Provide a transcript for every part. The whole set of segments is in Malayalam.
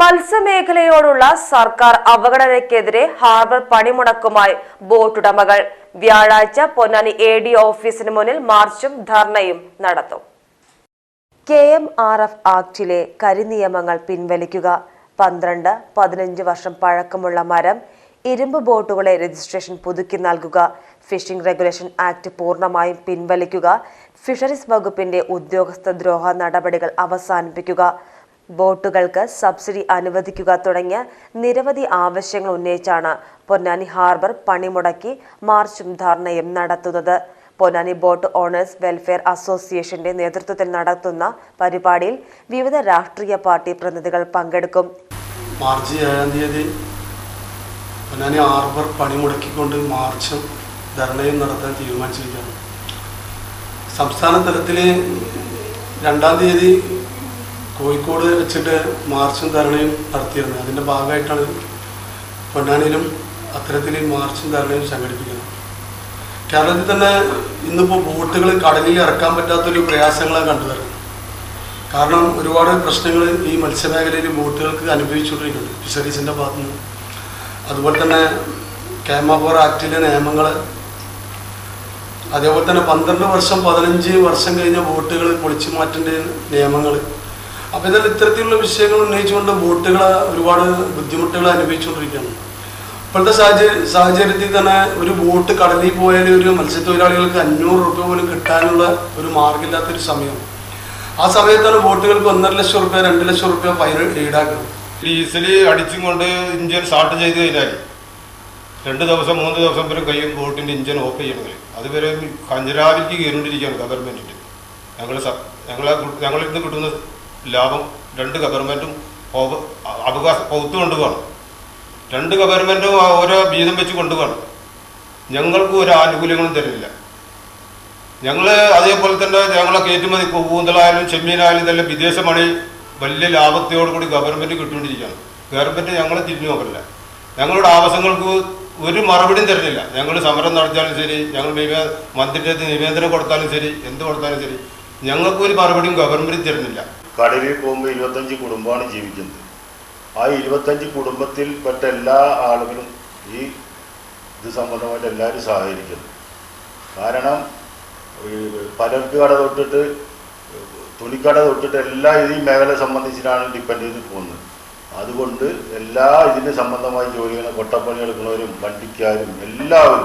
മത്സ്യമേഖലയോടുള്ള സർക്കാർ അവഗണനയ്ക്കെതിരെ ഹാർബർ പണിമുടക്കുമായി ബോട്ടുടമകൾ. വ്യാഴാഴ്ച പൊന്നാനി എ ഡി ഓഫീസിന് മുന്നിൽ മാർച്ചും ധർണയും നടത്തും. കെ എം ആർ എഫ് ആക്ടിലെ കരിനിയമങ്ങൾ പിൻവലിക്കുക. പന്ത്രണ്ട് പതിനഞ്ച് വർഷം പഴക്കമുള്ള മരം ഇരുമ്പ് ബോട്ടുകളെ രജിസ്ട്രേഷൻ പുതുക്കി നൽകുക. ഫിഷിംഗ് റെഗുലേഷൻ ആക്ട് പൂർണമായും പിൻവലിക്കുക. ഫിഷറീസ് വകുപ്പിന്റെ ഉദ്യോഗസ്ഥ ദ്രോഹ നടപടികൾ അവസാനിപ്പിക്കുക. ബോട്ടുകൾക്ക് സബ്സിഡി അനുവദിക്കുക തുടങ്ങിയ നിരവധി ആവശ്യങ്ങൾ ഉന്നയിച്ചാണ് പൊന്നാനി ഹാർബർ പണിമുടക്കി മാർച്ചും ധർണയും നടത്തുന്നത്. പൊന്നാനി ബോട്ട് ഓണേഴ്സ് വെൽഫെയർ അസോസിയേഷന്റെ നേതൃത്വത്തിൽ നടത്തുന്ന പരിപാടിയിൽ വിവിധ രാഷ്ട്രീയ പാർട്ടി പ്രതിനിധികൾ പങ്കെടുക്കും. മാർച്ച് ഏഴാം തീയതി പൊന്നാനി ഹാർബർ പണിമുടക്കിക്കൊണ്ട് മാർച്ചും ധർണയും നടത്താൻ തീരുമാനിച്ചിരിക്കുകയാണ്. സംസ്ഥാന തലത്തിൽ രണ്ടാം തീയതി കോഴിക്കോട് വെച്ചിട്ട് മാർച്ചും ധരണയും നടത്തിയിരുന്നത്. അതിന്റെ ഭാഗമായിട്ടാണ് പൊന്നാനിയിലും അത്തരത്തിൽ മാർച്ചും ധരണയും സംഘടിപ്പിക്കുന്നത്. കേരളത്തിൽ തന്നെ ഇന്നിപ്പോൾ ബോട്ടുകൾ കടലിൽ ഇറക്കാൻ പറ്റാത്തൊരു പ്രയാസങ്ങളാണ് കണ്ടുവരുന്നത് കാരണം ഒരുപാട് പ്രശ്നങ്ങൾ ഈ മത്സ്യമേഖലയിൽ ബോട്ടുകൾക്ക് അനുഭവിച്ചുകൊണ്ടിരിക്കുന്നുണ്ട്. ഫിഷറീസിന്റെ ഭാഗത്തു നിന്ന് അതുപോലെ തന്നെ കേമാപോർ ആക്ടിലെ നിയമങ്ങൾ അതേപോലെ തന്നെ പന്ത്രണ്ട് വർഷം പതിനഞ്ച് വർഷം കഴിഞ്ഞ ബോട്ടുകൾ പൊളിച്ചു മാറ്റേണ്ട നിയമങ്ങൾ അപ്പോൾ ഇതിൽ ഇത്തരത്തിലുള്ള വിഷയങ്ങൾ ഉന്നയിച്ചുകൊണ്ട് ബോട്ടുകൾ ഒരുപാട് ബുദ്ധിമുട്ടുകൾ അനുഭവിച്ചുകൊണ്ടിരിക്കുകയാണ്. ഇപ്പോഴത്തെ സാഹചര്യ സാഹചര്യത്തിൽ തന്നെ ഒരു ബോട്ട് കടലിൽ പോയാൽ ഒരു മത്സ്യത്തൊഴിലാളികൾക്ക് അഞ്ഞൂറ് റുപ്യ പോലും കിട്ടാനുള്ള ഒരു മാർഗമില്ലാത്തൊരു സമയം. ആ സമയത്താണ് ബോട്ടുകൾക്ക് ഒന്നര ലക്ഷം റുപ്യ രണ്ട് ലക്ഷം റുപ്യ ഫൈൻ ഈടാക്കുന്നത്. ഡീസൽ അടിച്ചും കൊണ്ട് ഇഞ്ചിൻ സ്റ്റാർട്ട് ചെയ്ത് കഴിഞ്ഞാൽ രണ്ട് ദിവസം മൂന്ന് ദിവസം വരെ കഴിയും ബോട്ടിന്റെ ഇഞ്ചിൻ ഓഫ് ചെയ്യണമെങ്കിൽ. അതുവരെ കഞ്ചരാവിലേക്ക് കയറിക്കൊണ്ടിരിക്കുകയാണ് ഗവൺമെന്റിന്റെ ഞങ്ങൾ ഞങ്ങളെ ഞങ്ങളിൽ നിന്ന് കിട്ടുന്ന ലാഭം രണ്ട് ഗവൺമെന്റും അവകാശ പൗത്ത് കൊണ്ടുപോകണം രണ്ട് ഗവൺമെന്റും ഓരോ വീതം വെച്ച് കൊണ്ടുപോകണം ഞങ്ങൾക്ക് ഒരു ആനുകൂല്യങ്ങളും തരുന്നില്ല. ഞങ്ങൾ അതേപോലെ തന്നെ ഞങ്ങളെ കയറ്റുമതി കൂന്തലായാലും ചെമ്മീനായാലും ഇതെല്ലാം വിദേശ മണി വലിയ ലാഭത്തോടു കൂടി ഗവൺമെന്റ് കിട്ടുകൊണ്ടിരിക്കുകയാണ് ഗവൺമെന്റ് ഞങ്ങളെ തിരിഞ്ഞു നോക്കില്ല ഞങ്ങളുടെ ആവശ്യങ്ങൾക്ക് ഒരു മറുപടിയും തരുന്നില്ല. ഞങ്ങൾ സമരം നടത്തിയാലും ശരി ഞങ്ങൾ മന്ത്രിയുടെ നിവേദനം കൊടുത്താലും ശരി എന്ത് കൊടുത്താലും ശരി ഞങ്ങൾക്കൊരു മറുപടിയും ഗവൺമെന്റ് തരുന്നില്ല. കടലിൽ പോകുമ്പോൾ ഇരുപത്തഞ്ച് കുടുംബമാണ് ജീവിക്കുന്നത്. ആ ഇരുപത്തഞ്ച് കുടുംബത്തിൽപ്പെട്ട എല്ലാ ആളുകളും ഈ ഇത് സംബന്ധമായിട്ട് എല്ലാവരും സഹകരിക്കുന്നു. കാരണം പലർക്ക് കട തൊട്ടിട്ട് തുണിക്കട തൊട്ടിട്ട് എല്ലാ ഈ മേഖല സംബന്ധിച്ചിട്ടാണ് ഡിപ്പെൻഡ് ചെയ്ത് പോകുന്നത്. അതുകൊണ്ട് എല്ലാ ഇതിന് സംബന്ധമായി ജോലി ചെയ്യുന്ന കൊട്ടപ്പണി എടുക്കുന്നവരും വണ്ടിക്കാരും എല്ലാവരും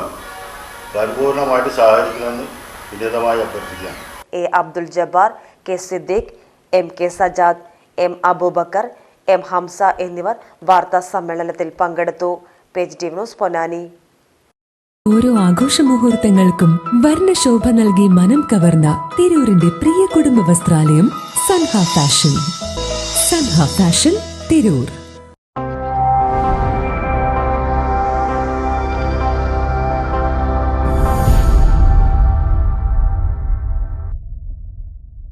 പരിപൂർണമായിട്ട് സഹകരിക്കണമെന്ന് വിനീതമായി അഭ്യർത്ഥിക്കുകയാണ്. A Abdul Jabbar K Siddique M K Sajad M Abubakar M Hamza എന്നിവർ വാർത്താ സമ്മേളനത്തിൽ പങ്കെടുത്തു. Page T news Ponnani. ഓരോ ആഘോഷ മുഹൂർത്തങ്ങൾക്കും വർണശോഭ നൽകി മനം കവർന്ന തിരൂരിന്റെ പ്രിയ കുടുംബ വസ്ത്രാലയം സൻഹ ഫാഷൻ. സൻഹ ഫാഷൻ തിരൂർ.